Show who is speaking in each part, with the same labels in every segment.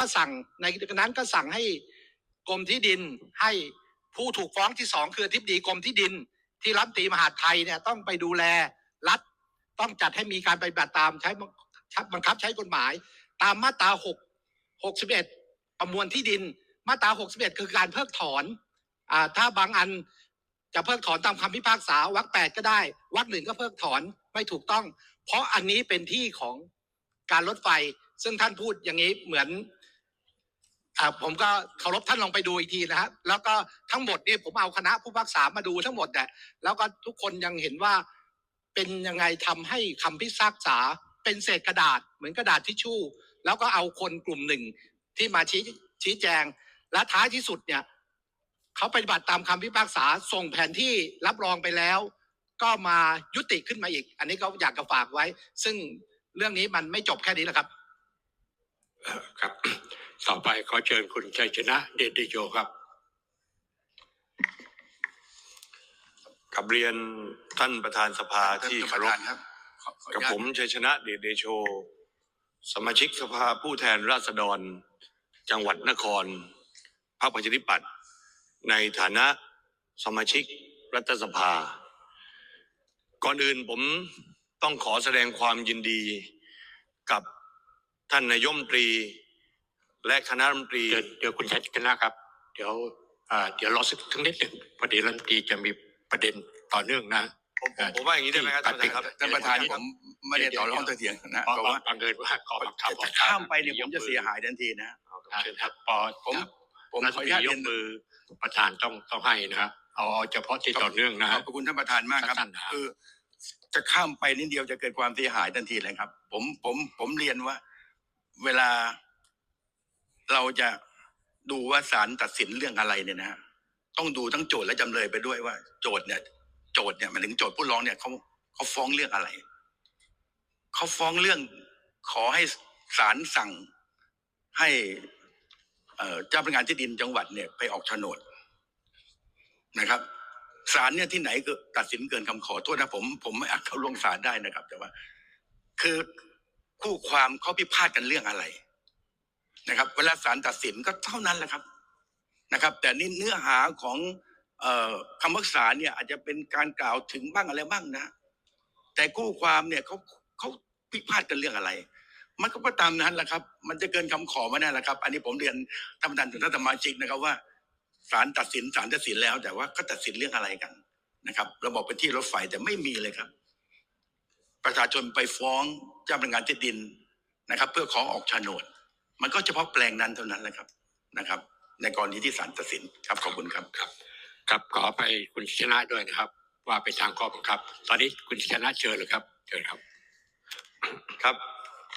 Speaker 1: ก็สั่งในนั้นก็สั่งให้กรมที่ดินให้ผู้ถูกฟ้องที่สองคืออธิบดีกรมที่ดิน ที่รัฐมตีมหาดไทยเนี่ยต้องไปดูแลรัฐต้องจัดให้มีการปฏิบัติตามใช้บังคับใช้กฎหมาย ตามมาตราหกหกสิบเอ็ดประมวลที่ดิน มาตราหกสิบเอ็ดคือการเพิกถอนอ่าถ้าบางอันจะเพิกถอนตามคำพิพากษาวรรคแปดก็ได้วรรคหนึ่งก็เพิกถอนไม่ถูกต้อง เพราะอันนี้เป็นที่ของการรถไฟ ซึ่งท่านพูดอย่างนี้เหมือน ผมก็เคารพท่านลองไปดูอีกทีนะฮะแล้วก็ทั้งหมดนี่ผมเอาคณะผู้พิพากษามาดูทั้งหมดแต่แล้วก็ทุกคนยังเห็นว่าเป็นยังไงทำให้คำพิพากษาเป็นเศษกระดาษเหมือนกระดาษทิชชู่ แล้วก็เอาคนกลุ่มหนึ่งที่มาชี้ชี้แจง และท้ายที่สุดเนี่ยเขาปฏิบัติตามคำพิพากษาส่งแผนที่รับรองไปแล้ว ก็มายุติขึ้นมาอีก อันนี้ก็อยากจะฝากไว้ ซึ่งเรื่องนี้มันไม่จบแค่นี้แหละครับ
Speaker 2: ครับ ต่อไปขอเชิญคุณชัยชนะเดชเดโยครับ
Speaker 3: กับเรียนท่านประธานสภาที่เคารพ
Speaker 4: ครับขอขออ
Speaker 3: กับ
Speaker 4: นุญาต
Speaker 3: ผมชัยชนะเดชเดโช สมาชิกสภาผู้แทนราษฎร จังหวัดนครพรรคประชาธิปัตย์ในฐานะสมาชิกรัฐสภา ก่อนอื่นผมต้องขอแสดงความยินดีกับท่านนายกรัฐมนตรี และคณะรัฐมนตรี
Speaker 2: เดี๋ยวเดี๋ยวคุณชัยชนะครับ เดี๋ยวอ่าเดี๋ยวรอสักทั้งนิดหนึ่งพอดีรัฐมนตรีจะมีประเด็นต่อเนื่องนะ
Speaker 3: ผมผมผมว่าอย่างนี้ได้ไหมครับท่านประธานครับ
Speaker 4: ท่านประธานผมไม่ได้ต่อรองต่อเถียงนะ
Speaker 2: เพราะ
Speaker 4: เพราะ
Speaker 2: ว่า
Speaker 4: ว่า
Speaker 2: บังเอิญว่าขอบังคับ
Speaker 4: จะข้ามไปเนี่ยผมจะเสียหายทันทีนะ
Speaker 2: อ่าครับพอ
Speaker 4: ผมผม
Speaker 2: รัฐ
Speaker 4: ขอ
Speaker 2: ม
Speaker 4: อนนุญาต
Speaker 2: ตรีย
Speaker 4: เรีย
Speaker 2: ก
Speaker 4: น
Speaker 2: มือประธานต้องต้องให้นะครับเอาเอาเฉพาะที่ต่อเนื่องนะ
Speaker 4: ขอบพระคุณท่านประธานมากครับ
Speaker 2: สั้นๆนะครับ
Speaker 4: คือจะข้ามไปนิดเดียวจะเกิดความเสียหายทันทีเลยครับ ผมผมผมเรียนว่า เวลา เราจะดูว่าศาลตัดสินเรื่องอะไรเนี่ยนะฮะต้องดูทั้งโจทย์และจำเลยไปด้วยว่า โจทย์เนี่ย โจทย์เนี่ยหมายถึงโจทย์ผู้ร้องเนี่ยเขาเขาฟ้องเรื่องอะไรเขาฟ้องเรื่องขอให้ศาลสั่งให้เอ่อเจ้าพนักงานที่ดินจังหวัดเนี่ยไปออกโฉนดนะครับศาลเนี่ยที่ไหนก็ตัดสินเกินคำขอโทษนะผม ผมไม่อาจเข้าล่วงศาลได้นะครับ แต่ว่า คือคู่ความเขาพิพาทกันเรื่องอะไร นะครับ เวลาศาลตัดสินก็เท่านั้นแหละครับนะครับ แต่นี่เนื้อหาของคำพิพากษาเนี่ยอาจจะเป็นการกล่าวถึงบ้างอะไรบ้างนะ แต่คู่ความเนี่ยเขาเขาพิพาทกันเรื่องอะไร มันก็ไปตามนั้นแหละครับ มันจะเกินคำขอมาแน่แหละครับ อันนี้ผมเรียนท่านประธานถึงท่านสมาชิกนะครับว่าศาลตัดสินศาลตัดสินแล้ว แต่ว่าก็ตัดสินเรื่องอะไรกันนะครับระบบเป็นที่รถไฟแต่ไม่มีเลยครับ ประชาชนไปฟ้องเจ้าพนักงานที่ดินนะครับ เพื่อขอออกโฉนด มันก็เฉพาะแปลงนั้นเท่านั้นแหละครับนะครับ ในกรณีที่ศาลตัดสินครับขอบคุณครับ
Speaker 2: ครับ ครับขอไปคุณชัยชนะด้วยนะครับ ว่าไปทางข้อบังคับ ตอนนี้คุณชัยชนะเชิญเลยครับเชิญครับ
Speaker 3: ครับ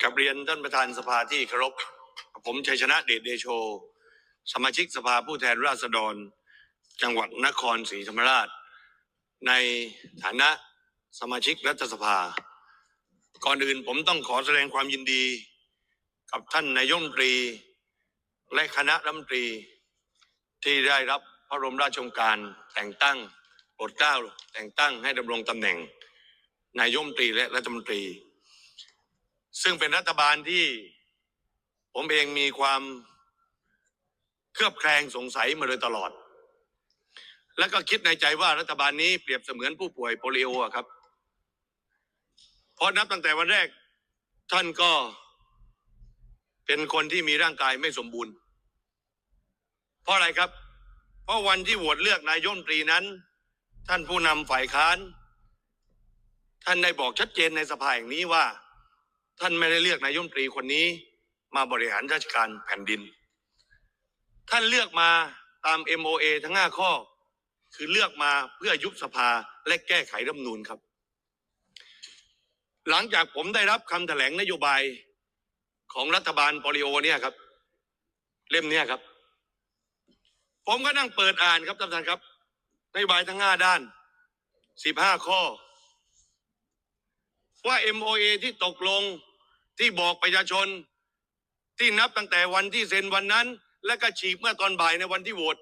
Speaker 3: กับเรียนท่านประธานสภาที่เคารพผมชัยชนะเดชเดโช สมาชิกสภาผู้แทนราษฎร จังหวัดนครศรีธรรมราช ในฐานะสมาชิกรัฐสภา ก่อนอื่นผมต้องขอแสดงความยินดี กับท่านนายกรัฐมตรี และคณะรัฐมนตรีที่ได้รับพระบรมราชโองการแต่งตั้งโปรดเกล้าแต่งตั้งให้ดำรงตำแหน่งนายกรัฐมตรีและรัฐมนตรี ซึ่งเป็นรัฐบาลที่ผมเองมีความเคลือบแคลงสงสัยมาโดยตลอด แล้วก็คิดในใจว่ารัฐบาลนี้เปรียบเสมือนผู้ป่วยโปลิโออะครับ เพราะนับตั้งแต่วันแรกท่านก็ เป็นคนที่มีร่างกายไม่สมบูรณ์ เพราะอะไรครับ เพราะวันที่โหวตเลือกนายมนตรีนั้น ท่านผู้นำฝ่ายค้าน ท่านได้บอกชัดเจนในสภาแห่งนี้ว่า ท่านไม่ได้เลือกนายมนตรีคนนี้ มาบริหารราชการแผ่นดิน ท่านเลือกมาตาม MOA ทั้งห้าข้อ คือเลือกมาเพื่อยุบสภาและแก้ไขรัฐมนูญครับ หลังจากผมได้รับคำแถลงนโยบาย ของรัฐบาลปริโอเนี่ยครับ เล่มเนี้ยครับ ผมก็นั่งเปิดอ่านครับท่านประธานครับนโยบายทั้งห้าด้านสิบห้าข้อ ว่า MOA ที่ตกลงที่บอกประชาชน ที่นับตั้งแต่วันที่เซ็นวันนั้น และก็ฉีกเมื่อตอนบ่ายในวันที่โหวต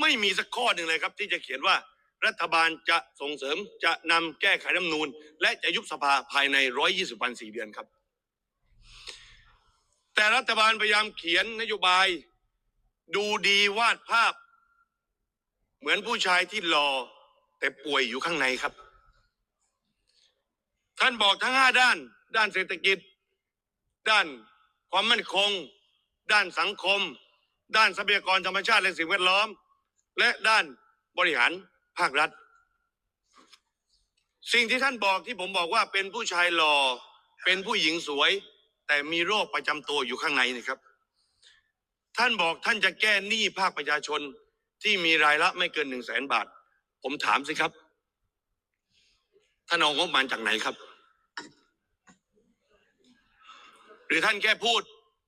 Speaker 3: ไม่มีสักข้อหนึ่งเลยครับ ที่จะเขียนว่ารัฐบาลจะส่งเสริมจะนำแก้ไขรัฐมนูญและจะยุบสภาภายใน 120 วัน 4 เดือนครับ แต่รัฐบาลพยายามเขียนนโยบาย ดูดีวาดภาพ เหมือนผู้ชายที่รอแต่ป่วยอยู่ข้างในครับ ท่านบอกทั้งห้าด้าน ด้านเศรษฐกิจ ด้านความมั่นคง ด้านสังคม ด้านทรัพยากรธรรมชาติและสิ่งแวดล้อม และด้านบริหารภาครัฐ สิ่งที่ท่านบอกที่ผมบอกว่าเป็นผู้ชายหล่อเป็นผู้หญิงสวย แต่มีโรคประจำตัวอยู่ข้างในนะครับ ท่านบอกท่านจะแก้หนี้ภาคประชาชนที่มีรายละไม่เกินหนึ่งแสนบาท ผมถามสิครับ ท่านเอางบมาจากไหนครับ หรือท่านแค่พูด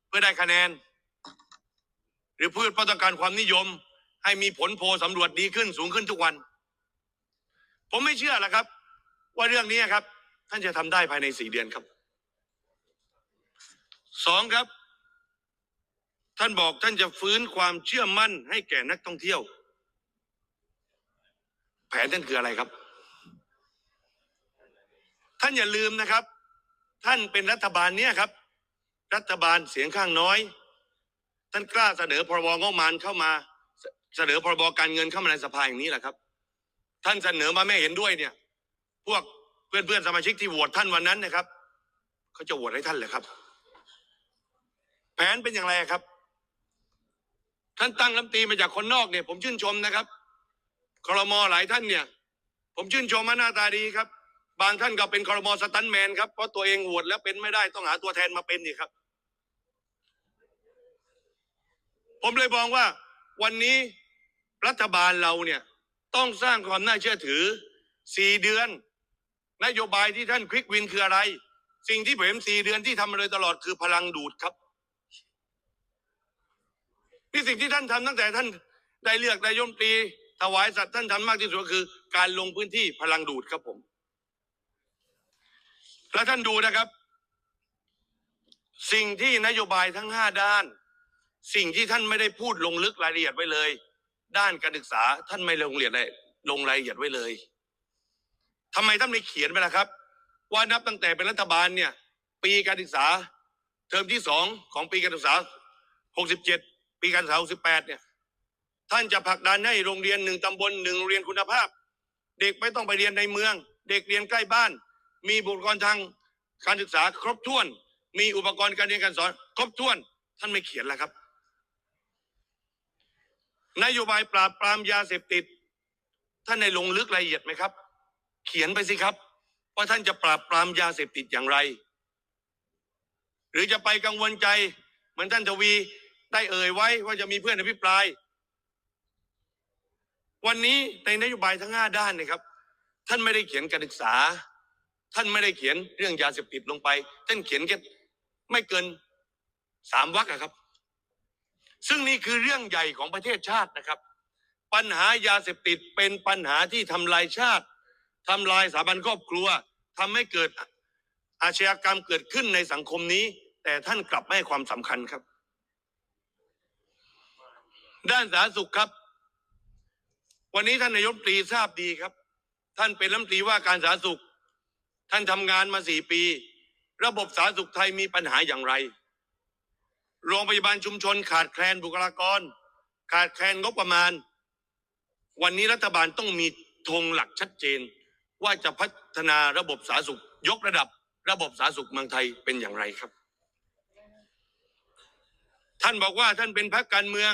Speaker 3: เพื่อได้คะแนน หรือพูดเพื่อต้องการความนิยม ให้มีผลโพสำรวจดีขึ้นสูงขึ้นทุกวัน ผมไม่เชื่อละครับ ว่าเรื่องนี้ครับ ท่านจะทำได้ภายในสี่เดือนครับ สองครับ ท่านบอกท่านจะฟื้นความเชื่อมั่นให้แก่นักท่องเที่ยว แผนท่านคืออะไรครับ ท่านอย่าลืมนะครับ ท่านเป็นรัฐบาลเนี้ยครับ รัฐบาลเสียงข้างน้อย ท่านกล้าเสนอพรบงบประมาณเข้ามา เสนอพรบการเงินเข้ามาในสภาอย่างนี้แหละครับ ท่านเสนอมาไม่เห็นด้วยเนี่ย พวกเพื่อนเพื่อนๆสมาชิกที่โหวตท่านวันนั้นนะครับเขาจะโหวตให้ท่านเหรอครับ ผนเป็นอย่างไรครับ ท่านตั้งลำตรีมาจากคนนอกเนี่ย ผมชื่นชมนะครับคอรมอหลายท่านเนี่ย ผมชื่นชมมาหน้าตาดีครับ บางท่านก็เป็นคอรมอสตันแมนครับเพราะตัวเองโหวตแล้วเป็นไม่ได้ต้องหาตัวแทนมาเป็นนี่ครับ ผมเลยมองว่า วันนี้รัฐบาลเราเนี่ยต้องสร้างความน่าเชื่อถือสี่เดือน นโยบายที่ท่านควิกวินคืออะไร สิ่งที่ผมสี่เดือนที่ทำมาโดยตลอดคือพลังดูดครับ นี่สิ่งที่ท่านทำตั้งแต่ท่านได้เลือกนายมนตรีถวายสัตว์ท่านทำมากที่สุดก็คือ การลงพื้นที่พลังดูดครับผม แล้วท่านดูนะครับ สิ่งที่นโยบายทั้งห้าด้าน สิ่งที่ท่านไม่ได้พูดลงลึกรายละเอียดไว้เลย ด้านการศึกษาท่านไม่ลงละเอียดเลยลงรายละเอียดไว้เลยทำไมท่านไม่เขียนไปล่ะครับ ว่านับตั้งแต่เป็นรัฐบาลเนี่ย ปีการศึกษา เทอมที่สองของปีการศึกษา 67 ปีการศึกษา68เนี่ย ท่านจะผลักดันให้โรงเรียนหนึ่งตำบลหนึ่งโรงเรียนคุณภาพ เด็กไม่ต้องไปเรียนในเมือง เด็กเรียนใกล้บ้าน มีบุคลากรทางการศึกษาครบถ้วน มีอุปกรณ์การเรียนการสอน ครบถ้วน ท่านไม่เขียนแล้วครับ นโยบายปราบปรามยาเสพติด ท่านในลงลึกรายละเอียดไหมครับ เขียนไปสิครับว่าท่านจะปราบปรามยาเสพติดอย่างไร หรือจะไปกังวลใจเหมือนท่านทวี ได้เอ่ยไว้ว่าจะมีเพื่อนอภิปราย วันนี้ในนโยบายทั้งห้าด้านนะครับ ท่านไม่ได้เขียนการศึกษา ท่านไม่ได้เขียนเรื่องยาเสพติดลงไป ท่านเขียนแค่ไม่เกินสามวรรคอะครับ ซึ่งนี่คือเรื่องใหญ่ของประเทศชาตินะครับ ปัญหายาเสพติดเป็นปัญหาที่ทำลายชาติทำลายสถาบันครอบครัวทำให้เกิดอาชญากรรมเกิดขึ้นในสังคมนี้ แต่ท่านกลับไม่ให้ความสำคัญครับ ด้านสาธารณสุขครับ วันนี้ท่านนายกรัฐมนตรีทราบดีครับ ท่านเป็นรัฐมนตรีว่าการสาธารณสุข ท่านทำงานมาสี่ปี ระบบสาธารณสุขไทยมีปัญหาอย่างไร โรงพยาบาลชุมชนขาดแคลนบุคลากร ขาดแคลนงบประมาณ วันนี้รัฐบาลต้องมีธงหลักชัดเจน ว่าจะพัฒนาระบบสาธารณสุข ยกระดับระบบสาธารณสุขเมืองไทยเป็นอย่างไรครับ ท่านบอกว่าท่านเป็นพรรคการเมือง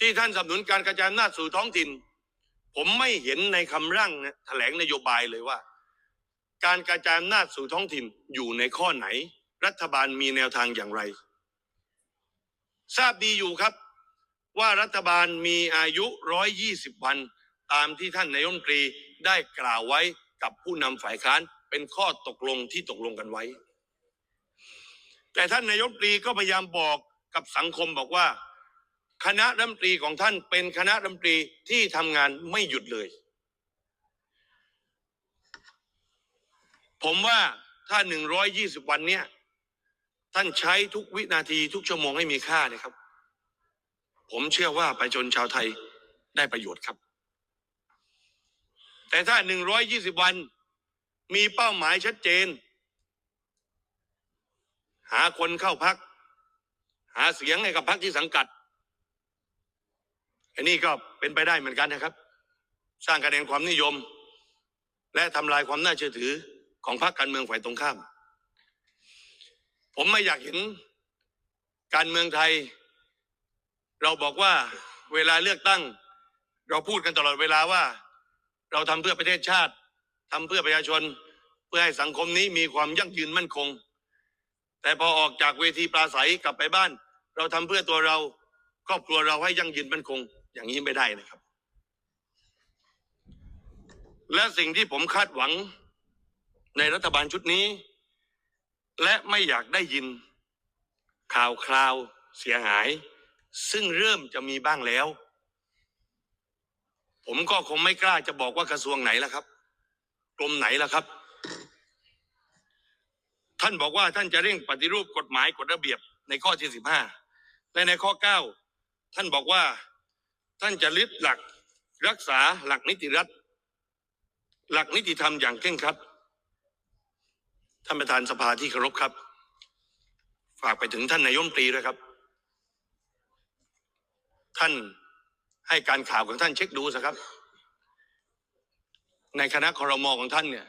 Speaker 3: ที่ท่านสนับสนุนการกระจายอำนาจสู่ท้องถิ่น ผมไม่เห็นในคำร่างนะแถลงนโยบายเลยว่า การกระจายอำนาจสู่ท้องถิ่นอยู่ในข้อไหน รัฐบาลมีแนวทางอย่างไร ทราบดีอยู่ครับว่ารัฐบาลมีอายุ 120 วัน ตามที่ท่านนายกรัฐมนตรีได้กล่าวไว้กับผู้นำฝ่ายค้านเป็นข้อตกลงที่ตกลงกันไว้ แต่ท่านนายกรัฐมนตรีก็พยายามบอกกับสังคมบอกว่า คณะรัฐมนตรีของท่านเป็นคณะรัฐมนตรีที่ทำงานไม่หยุดเลย ผมว่าถ้า 120 วันเนี้ยท่านใช้ทุกวินาทีทุกชั่วโมงให้มีค่าเนะครับ ผมเชื่อว่าประชาชนชาวไทยได้ประโยชน์ครับ แต่ถ้า 120 วันมีเป้าหมายชัดเจน หาคนเข้าพัก หาเสียงให้กับพรรคที่สังกัด อันนี้ก็เป็นไปได้เหมือนกันนะครับ สร้างคะแนนความนิยม และทำลายความน่าเชื่อถือของพรรคการเมืองฝ่ายตรงข้าม ผมไม่อยากเห็นการเมืองไทย เราบอกว่าเวลาเลือกตั้ง เราพูดกันตลอดเวลาว่า เราทำเพื่อประเทศชาติทำเพื่อประชาชน เพื่อให้สังคมนี้มีความยั่งยืนมั่นคง แต่พอออกจากเวทีปราศัยกลับไปบ้าน เราทำเพื่อตัวเราครอบครัวเราให้ยั่งยืนมั่นคง อย่างนี้ไม่ได้นะครับ และสิ่งที่ผมคาดหวังในรัฐบาลชุดนี้ และไม่อยากได้ยิน ข่าวคราวเสียหาย ซึ่งเริ่มจะมีบ้างแล้ว ผมก็คงไม่กล้าจะบอกว่ากระทรวงไหนละครับกรมไหนล่ะครับ ท่านบอกว่าท่านจะเร่งปฏิรูปกฎหมายกฎระเบียบในข้อที่สิบห้าและในข้อเก้าท่านบอกว่า ท่านจะยึดหลักรักษาหลักนิติรัฐ หลักนิติธรรมอย่างเคร่งครัดท่านประธานสภาที่เคารพครับ ฝากไปถึงท่านนายมนตรีด้วยครับ ท่านให้การข่าวของท่านเช็คดูสิครับ ในคณะคอรมอของท่านเนี่ย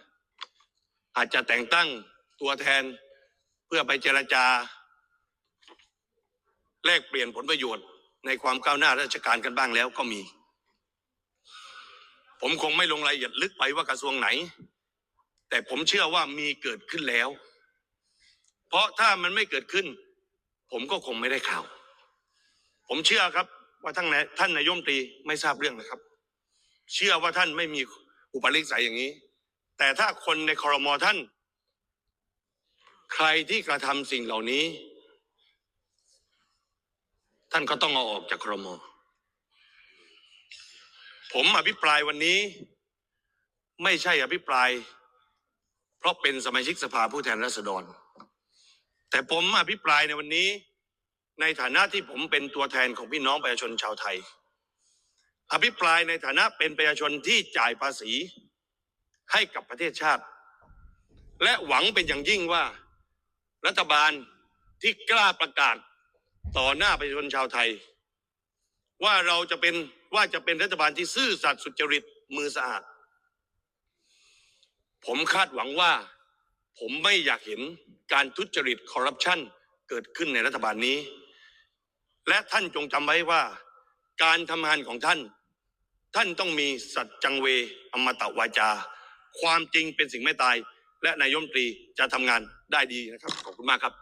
Speaker 3: อาจจะแต่งตั้งตัวแทนเพื่อไปเจรจา แลกเปลี่ยนผลประโยชน์ ในความก้าวหน้าราชการกันบ้างแล้วก็มี ผมคงไม่ลงรายละเอียดลึกไปว่ากระทรวงไหน แต่ผมเชื่อว่ามีเกิดขึ้นแล้ว เพราะถ้ามันไม่เกิดขึ้น ผมก็คงไม่ได้ข่าว ผมเชื่อครับว่าท่านนท่านนายมตรีไม่ทราบเรื่องนะครับ เชื่อว่าท่านไม่มีอุปนิสัยอย่างนี้ แต่ถ้าคนในคอรมอท่าน ใครที่กระทำสิ่งเหล่านี้ ท่านก็ต้องเอาออกจากครม ผมอภิปรายวันนี้ ไม่ใช่อภิปราย เพราะเป็นสมาชิกสภาผู้แทนราษฎร แต่ผมอภิปรายในวันนี้ ในฐานะที่ผมเป็นตัวแทนของพี่น้องประชาชนชาวไทย อภิปรายในฐานะเป็นประชาชนที่จ่ายภาษีให้กับประเทศชาติ และหวังเป็นอย่างยิ่งว่า รัฐบาลที่กล้าประกาศ ต่อหน้าประชาชนชาวไทย ว่าเราจะเป็นว่าจะเป็นรัฐบาลที่ซื่อสัตย์สุจริตมือสะอาด ผมคาดหวังว่า ผมไม่อยากเห็นการทุจริตคอร์รัปชันเกิดขึ้นในรัฐบาลนี้ และท่านจงจำไว้ว่า การทำงานของท่าน ท่านต้องมีสัจจังเวอมตะวาจา ความจริงเป็นสิ่งไม่ตาย และนายมตรีจะทำงานได้ดีนะครับ ขอบคุณมากครับ